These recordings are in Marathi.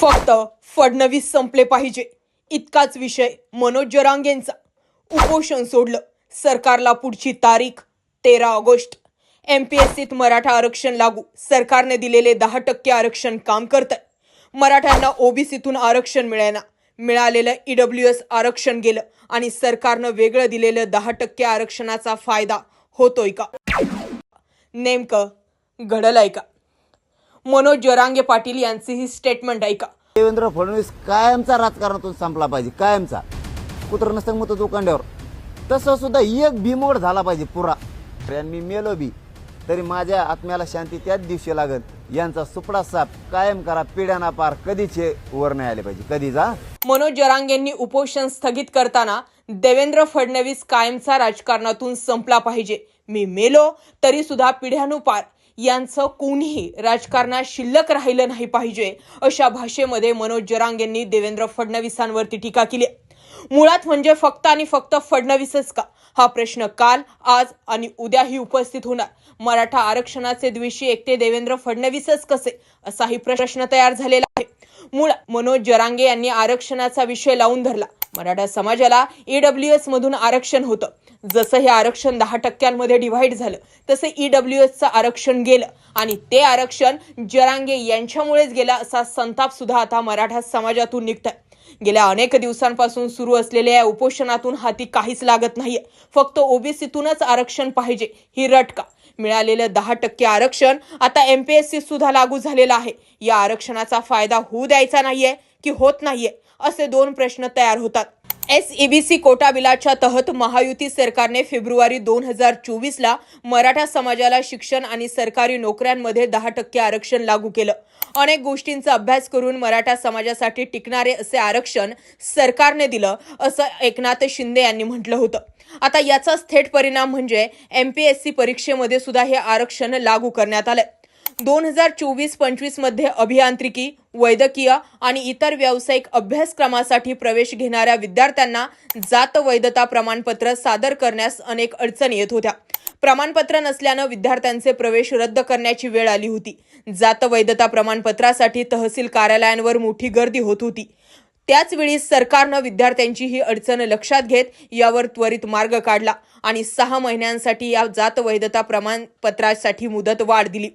फक्त फडणवीस संपले पाहिजे. इतकाच विषय मनोज जरांगेंचा उपोषण सोडलं. सरकारला पुढची तारीख तेरा ऑगस्ट. एम पी एस सीत मराठा आरक्षण लागू. सरकारने दिलेले दहा टक्के आरक्षण काम करतं मराठ्यांना ओबीसीतून आरक्षण मिळेना. मिळालेलं ईडब्ल्यू एस आरक्षण गेलं आणि सरकारनं वेगळं दिलेलं दहा टक्के आरक्षणाचा फायदा होतोय का? नेमकं घडलं आहे का? मनोज जरांगे पाटील यांची ही स्टेटमेंट ऐका. देवेंद्र फडणवीस कायमचा राजकारणातून संपला पाहिजे कायमचा. कुत्र नसतं मग तो कांड्यावर तसं सुद्धा एक भीमोड झाला पाहिजे पुरा. आणि मी मेलो बी तरी माझ्या आत्म्याला शांती त्याच दिवशी लागत यांचा सुपडा साप कायम करा पिढ्याना पार कधीच वर नाही आले पाहिजे कधीच हा. मनोज जरांगेंनी उपोषण स्थगित करताना देवेंद्र फडणवीस कायमचा राजकारणातून संपला पाहिजे. मी मेलो तरी सुद्धा पिढ्यानुपार यांचं कोणीही राजकारणात शिल्लक राहिलं नाही पाहिजे अशा भाषेमध्ये मनोज जरांग यांनी देवेंद्र फडणवीसांवरती टीका केली. मुळात म्हणजे फक्त आणि फक्त फडणवीसच का? हा प्रश्न काल आज आणि उद्याही उपस्थित होणार. मराठा आरक्षणाचे द्वेषी एकटे देवेंद्र फडणवीसच कसे? असाही प्रश्न तयार झालेला आहे. मुळात मनोज जरांगे यांनी आरक्षणाचा विषय लावून धरला. मराठा समाजाला ईडब्ल्यू एस मधून आरक्षण होतं. जसं हे आरक्षण दहा टक्क्यांमध्ये डिव्हाइड झालं तसं ईडब्ल्यू एसचं आरक्षण गेलं. आणि ते आरक्षण जरांगे यांच्यामुळेच गेलं असा संताप सुद्धा आता मराठा समाजातून निघतंय. गेल्या अनेक दिवसांपासून सुरू असलेल्या या उपोषणातून हाती काहीच लागत नाहीये. फक्त ओबीसीतूनच आरक्षण पाहिजे ही रटका. मिळालेलं दहा टक्के आरक्षण आता एम पी एस सी सुद्धा लागू झालेलं आहे. या आरक्षणाचा फायदा होऊ द्यायचा नाहीये की होत नाहीये असे दोन प्रश्न तयार होतात. एस ईबीसी कोटा बिलाच्या तहत महायुती सरकारने फेब्रुवारी दोन हजार चोवीसला मराठा समाजाला शिक्षण आणि सरकारी नोकऱ्यांमध्ये दहा टक्के आरक्षण लागू केलं. अनेक गोष्टींचा अभ्यास करून मराठा समाजासाठी टिकणारे असे आरक्षण सरकारने दिलं असं एकनाथ शिंदे यांनी म्हटलं होतं. आता याचाच थेट परिणाम म्हणजे एमपीएससी परीक्षेमध्ये सुद्धा हे आरक्षण लागू करण्यात आलं दोन हजार चोवीस पंचवीसमध्ये अभियांत्रिकी वैद्यकीय आणि इतर व्यावसायिक अभ्यासक्रमासाठी प्रवेश घेणाऱ्या विद्यार्थ्यांना जात वैधता प्रमाणपत्र सादर करण्यास अनेक अडचणी येत होत्या. प्रमाणपत्र नसल्यानं विद्यार्थ्यांचे प्रवेश रद्द करण्याची वेळ आली होती. जात वैधता प्रमाणपत्रासाठी तहसील कार्यालयांवर मोठी गर्दी होत होती. त्याचवेळी सरकारनं विद्यार्थ्यांची ही अडचण लक्षात घेत यावर त्वरित मार्ग काढला आणि सहा महिन्यांसाठी या जात वैधता प्रमाणपत्रासाठी मुदत वाढ दिली.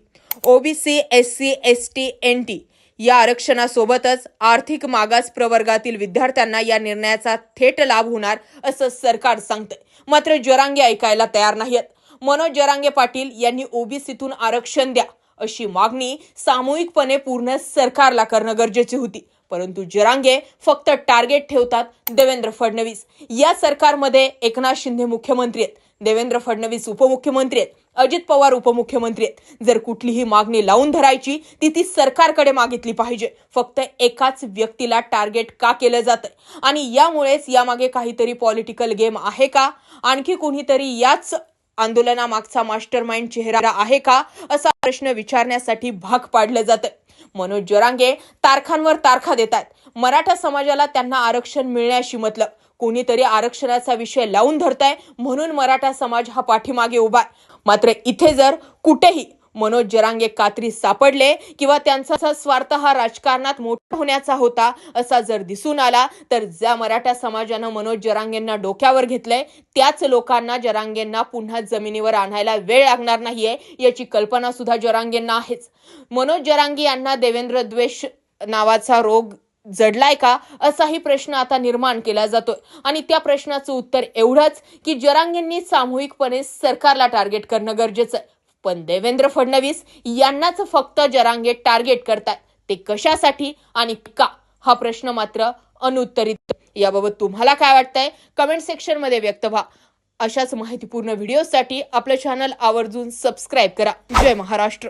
OBC S C S T N T या आरक्षणासोबतच आर्थिक मागास प्रवर्गातील विद्यार्थ्यांना या निर्णयाचा थेट लाभ होणार असं सरकार सांगतंय. मात्र जरांगे ऐकायला तयार नाहीत मनोज जरांगे पाटील यांनी ओबीसीतून आरक्षण द्या अशी मागणी सामूहिकपणे पूर्ण सरकारला करणं गरजेची होती. परंतु जरांगे फक्त टार्गेट ठेवतात देवेंद्र फडणवीस. या सरकारमध्ये एकनाथ शिंदे मुख्यमंत्री आहेत. देवेंद्र फडणवीस उपमुख्यमंत्री आहेत. अजित पवार उपमुख्यमंत्री आहेत. जर कुठलीही मागणी लावून धरायची ती ती सरकारकडे मागितली पाहिजे. फक्त एकाच व्यक्तीला टार्गेट का केलं जातं आणि यामुळेच यामागे काहीतरी पॉलिटिकल गेम आहे का? आणखी कोणीतरी याच आंदोलनामागचा मास्टर माइंड चेहरा आहे का? असा प्रश्न विचारण्यासाठी भाग पाडलं जातंय. मनोज जरांगे तारखांवर तारखा देतात मराठा समाजाला त्यांना आरक्षण मिळण्याशी मतलब. कोणीतरी आरक्षणाचा विषय लावून धरताय म्हणून मराठा समाज हा पाठीमागे उभा आहे. मात्र इथे जर कुठेही मनोज जरांगे कात्री सापडले किंवा त्यांचा स्वार्थ हा राजकारणात मोठा होण्याचा होता असा जर दिसून आला तर ज्या मराठा समाजानं मनोज जरांगेंना डोक्यावर घेतलंय त्याच लोकांना जरांगेंना पुन्हा जमिनीवर आणायला वेळ लागणार नाहीये याची कल्पना सुद्धा जरांगेंना आहेच. मनोज जरांगे यांना देवेंद्र द्वेष नावाचा रोग जडलाय का? असाही प्रश्न आता निर्माण केला जातोय. आणि त्या प्रश्नाचं उत्तर एवढंच की जरांगेंनी सामूहिकपणे सरकारला टार्गेट करणं गरजेचं आहे. पण देवेंद्र फडणवीस यांनाच फक्त जरांगे टार्गेट करतात ते कशासाठी आणि का? हा प्रश्न मात्र अनुत्तरित. याबाबत तुम्हाला काय वाटतंय? कमेंट सेक्शनमध्ये व्यक्त व्हा. अशाच माहितीपूर्ण व्हिडिओसाठी आपलं चॅनल आवर्जून सबस्क्राईब करा. जय महाराष्ट्र.